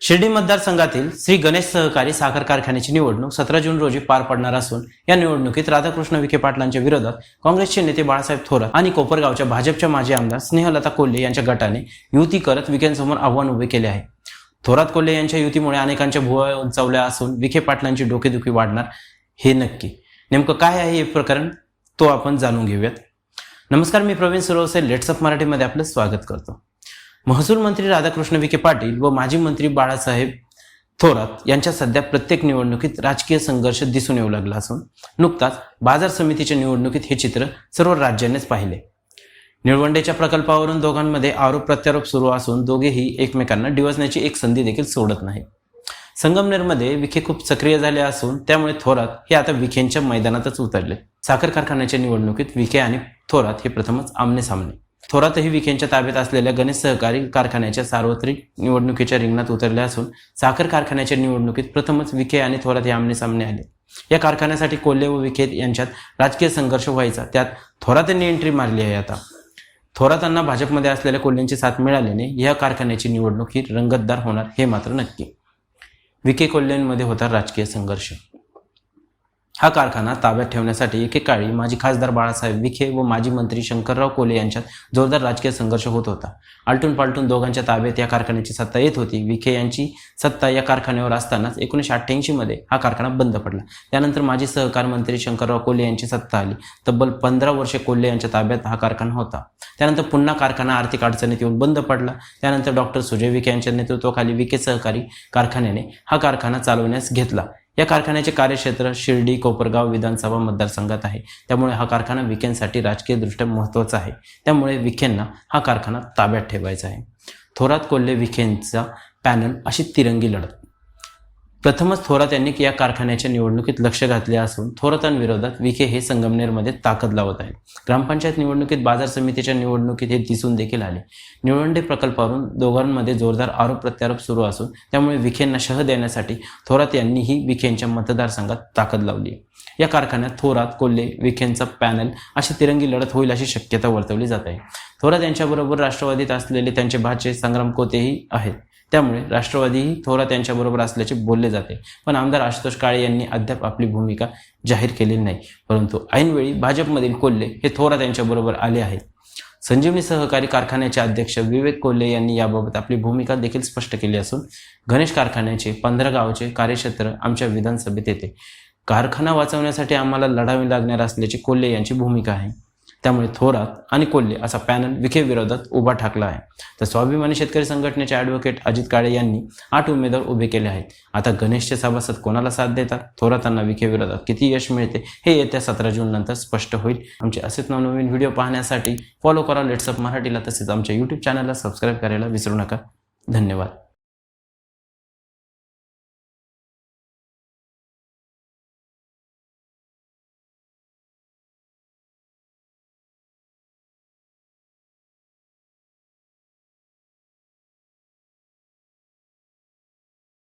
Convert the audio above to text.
शिर्डी मतदारसंघातील श्री गणेश सहकारी साखर कारखान्याची निवडणूक सतरा जून रोजी पार पडणार असून या निवडणुकीत राधाकृष्ण विखे पाटलांच्या विरोधात काँग्रेसचे नेते बाळासाहेब थोरात आणि कोपरगावच्या भाजपच्या माजी आमदार स्नेहलता कोल्हे यांच्या गटाने युती करत विखेंसमोर आव्हान उभे केले आहे. थोरात कोल्हे यांच्या युतीमुळे अनेकांच्या भुवा उंचावल्या असून विखे पाटलांची डोकेदुखी वाढणार हे नक्की. नेमकं काय आहे हे प्रकरण? तो आपण जाणून घेऊयात. नमस्कार मी प्रवीण सुरवसे लेट्सअप मराठीमध्ये आपलं स्वागत करतो. महसूल मंत्री राधाकृष्ण विखे पाटील व माजी मंत्री बाळासाहेब थोरात यांच्या सध्या प्रत्येक निवडणुकीत राजकीय संघर्ष दिसून येऊ लागला असून नुकताच बाजार समितीच्या निवडणुकीत हे चित्र सर्व राज्यांनीच पाहिले. निळवंडेच्या प्रकल्पावरून दोघांमध्ये आरोप प्रत्यारोप सुरू असून दोघेही एकमेकांना डिवचण्याची एक संधी देखील सोडत नाही संगमनेरमध्ये विखे खूप सक्रिय झाले असून त्यामुळे थोरात हे आता विखेंच्या मैदानातच उतरले. साखर कारखान्याच्या निवडणुकीत विखे आणि थोरात हे प्रथमच आमने सामने थोरातही विखेंच्या ताब्यात असलेल्या गणेश सहकारी कारखान्याच्या सार्वत्रिक निवडणुकीच्या रिंगणात उतरले असून साखर कारखान्याच्या निवडणुकीत प्रथमच विखे आणि थोरात हे आमने सामने आले. या कारखान्यासाठी कोल्हे व विखे यांच्यात राजकीय संघर्ष व्हायचा. त्यात थोरातांनी एंट्री मारली आहे आता. थोरातांना भाजपमध्ये असलेल्या कोल्हेंची साथ मिळाल्याने या कारखान्याची निवडणूक ही रंगतदार होणार हे मात्र नक्की. विखे कोल्हेंमध्ये होता राजकीय संघर्ष. हा कारखाना ताब्यात ठेवण्यासाठी एकेकाळी माजी खासदार बाळासाहेब विखे व माजी मंत्री शंकरराव कोले यांच्यात जोरदार राजकीय संघर्ष होत होता. आलटून पालटून दोघांच्या ताब्यात या कारखान्याची सत्ता येत होती. विखे यांची सत्ता या कारखान्यावर असतानाच एकोणीसशे अठ्ठ्याऐंशीमध्ये हा कारखाना बंद पडला. त्यानंतर माजी सहकार मंत्री शंकरराव कोल्हे यांची सत्ता आली. तब्बल पंधरा वर्षे कोल्हे यांच्या ताब्यात हा कारखाना होता. त्यानंतर पुन्हा कारखाना आर्थिक अडचणीत येऊन बंद पडला. त्यानंतर डॉक्टर सुजय विखे यांच्या नेतृत्वाखाली विखे सहकारी कारखान्याने हा कारखाना चालवण्यास घेतला. या कारखान्याचे कार्यक्षेत्र शिर्डी कोपरगाव विधानसभा मतदारसंघात आहे. त्यामुळे हा कारखाना विखेंसाठी राजकीयदृष्ट्या महत्त्वाचा आहे. त्यामुळे विखेंना हा कारखाना ताब्यात ठेवायचा आहे. थोरात कोल्हे विखेंचा पॅनल अशी तिरंगी लढत. प्रथमच थोरात यांनी या कारखान्याच्या निवडणुकीत लक्ष घातले असून थोरातांविरोधात विखे हे संगमनेरमध्ये ताकद लावत आहेत. ग्रामपंचायत निवडणुकीत बाजार समितीच्या निवडणुकीत हे दिसून देखील आले. निवडणुकी प्रकल्पावरून दोघांमध्ये जोरदार आरोप प्रत्यारोप सुरू असून त्यामुळे विखेंना शह देण्यासाठी थोरात यांनीही विखेंच्या मतदारसंघात ताकद लावली या कारखान्यात थोरात कोल्हे विखेंचा पॅनल अशी तिरंगी लढत होईल अशी शक्यता वर्तवली जात आहे. थोरात यांच्याबरोबर राष्ट्रवादीत असलेले त्यांचे भाचे संग्राम कोतेही आहेत. त्यामुळे राष्ट्रवादीही थोरात यांच्याबरोबर असल्याचे बोलले जाते. पण आमदार आशुतोष काळे यांनी अद्याप आपली भूमिका जाहीर केलेली नाही. परंतु ऐनवेळी भाजपमधील कोल्हे हे थोरात यांच्याबरोबर आले आहेत. संजीवनी सहकारी कारखान्याचे अध्यक्ष विवेक कोल्हे यांनी याबाबत आपली भूमिका देखील स्पष्ट केली असून गणेश कारखान्याचे पंधरा गावचे कार्यक्षेत्र आमच्या विधानसभेत येते. कारखाना वाचवण्यासाठी आम्हाला लढावी लागणार असल्याची कोल्हे यांची भूमिका आहे. त्यामुळे थोरात आणि कोल्हे असा पॅनल विखे विरोधात उभा ठाकला आहे. तर स्वाभिमानी शेतकरी संघटनेचे ॲडव्होकेट अजित काळे यांनी आठ उमेदवार उभे केले आहेत. आता गणेशचे सभासद कोणाला साथ देतात? थोरातांना विखे विरोधात किती यश मिळते? हे येत्या सतरा जून नंतर स्पष्ट होईल. आमचे असेच नवनवीन व्हिडिओ पाहण्यासाठी फॉलो करा. लेट्सअप मराठीला तसेच आमच्या यूट्यूब चॅनलला सबस्क्राईब करायला विसरू नका. धन्यवाद.